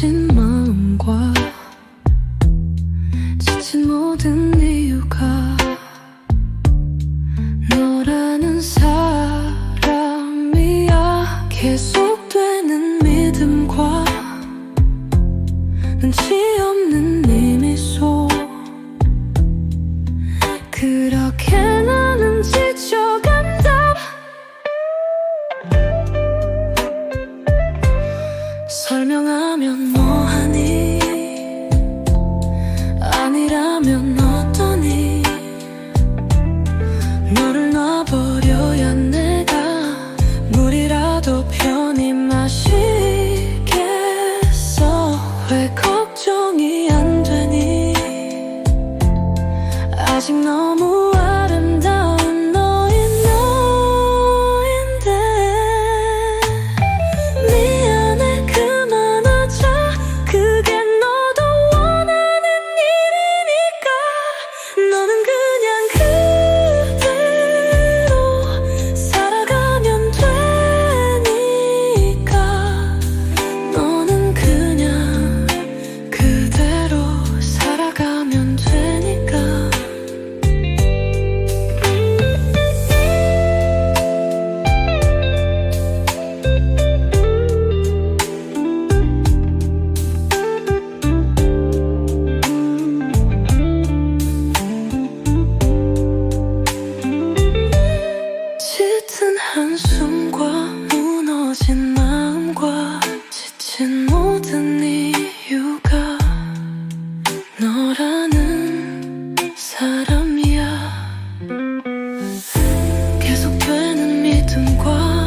지친 마음과 지친 모든 이유가 너라는 사람이야. 계속 설명하면 뭐하니? 아니라면 어떠니? 너를 놔버려야 내가 물이라도 편히 마시겠어? 왜 짙은 한숨과 무너진 마음과 지친 모든 이유가 너라는 사람이야. 계속되는 믿음과